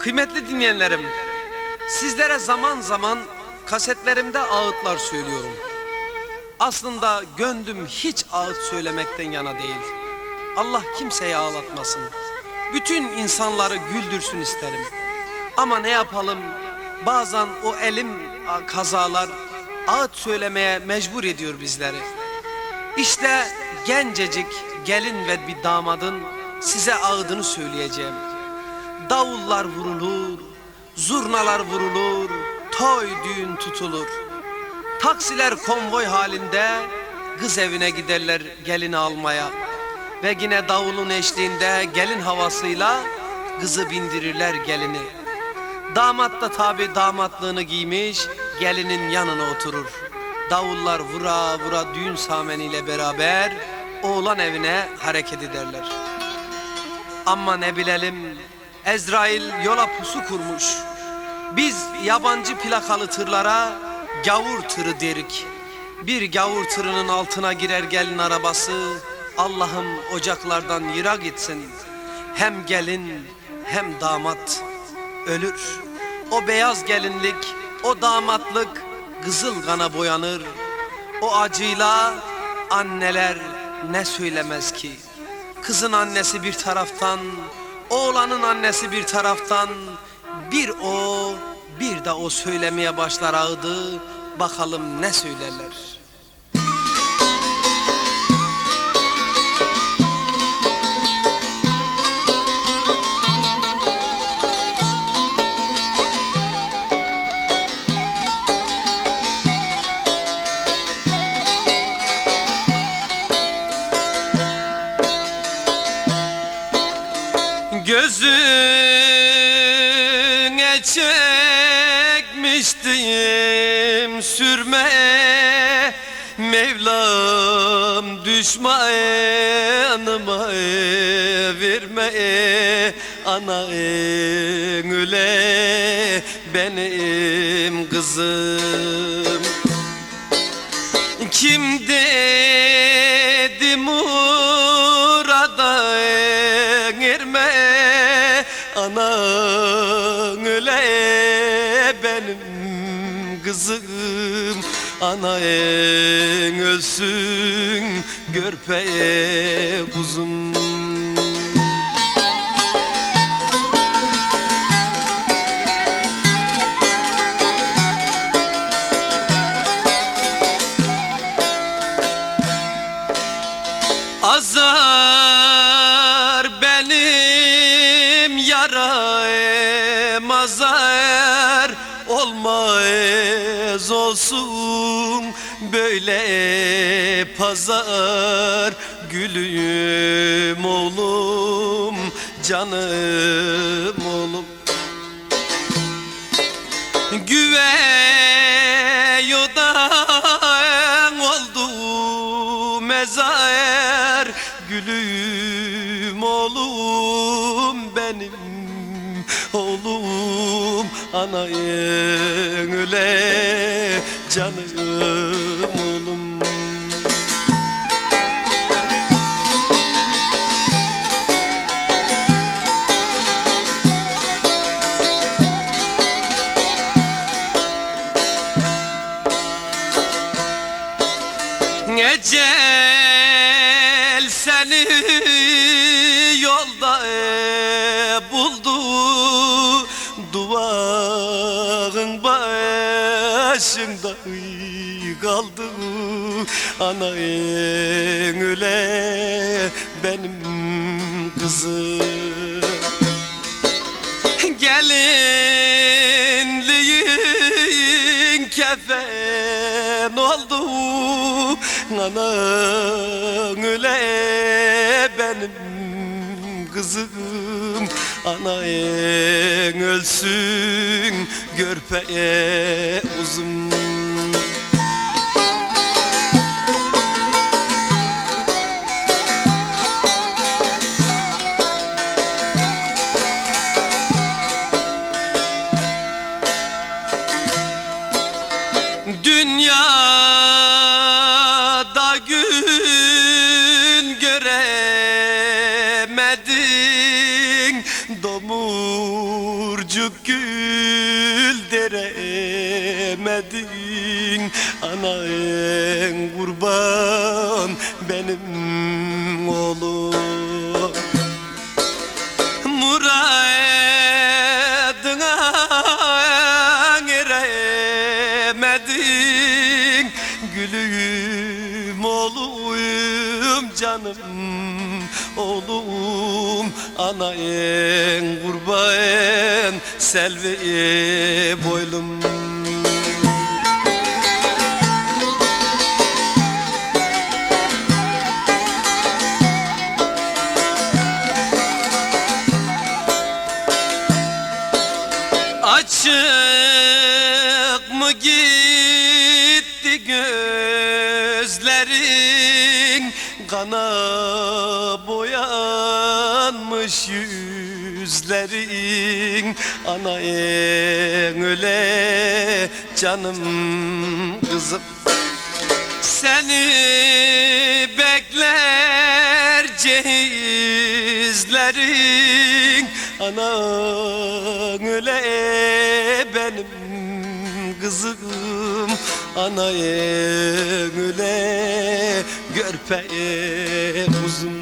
Kıymetli dinleyenlerim, sizlere zaman zaman kasetlerimde ağıtlar söylüyorum. Aslında gönlüm hiç ağıt söylemekten yana değil. Allah kimseyi ağlatmasın. Bütün insanları güldürsün isterim. Ama ne yapalım? Bazen o elim kazalar ağıt söylemeye mecbur ediyor bizleri. İşte gencecik gelin ve bir damadın size ağıdını söyleyeceğim. Davullar vurulur, zurnalar vurulur, toy düğün tutulur. Taksiler konvoy halinde kız evine giderler gelini almaya. Ve yine davulun eşliğinde gelin havasıyla kızı bindirirler gelini. Damat da tabi damatlığını giymiş gelinin yanına oturur. Davullar vura vura düğün sameniyle beraber oğlan evine hareket ederler. Ama ne bilelim Ezrail yola pusu kurmuş. Biz yabancı plakalı tırlara gavur tırı derik. Bir gavur tırının altına girer gelin arabası. Allah'ım ocaklardan yıra gitsin. Hem gelin hem damat ölür. O beyaz gelinlik, o damatlık kızıl kana boyanır. O acıyla anneler ne söylemez ki? Kızın annesi bir taraftan, oğlanın annesi bir taraftan, bir o, bir de o söylemeye başlar ağıdı. Bakalım ne söylerler. Gözüne çekmiştim sürme. Mevlam düşmanıma verme. Ana öle benim kızım. Kim kızım Ana en ölsün görpe kuzum. Azar benim yarayım azar Olmaz olsun böyle pazar Gülüm oğlum canım oğlum. Güvey odan oldu mezar Gülüm oğlum benim. oğlum Ana öle canım başında kaldı Ana öle benim kızım. Gelinliğin kefen oldu. Anan öle benim kızım Ana en ölsün görpeye uzun. Dünyada gün göremedin Domurcu gül deremedin Ana en kurban benim oğlum canım oğlum Ana en kurban selvi boylum. Açık mı gitti gözlerin Kana boyanmış yüzlerin. Ana en öle canım kızım. Seni bekler cehizlerin. Anan öyle benim kızım. Ana öyle görpe uzun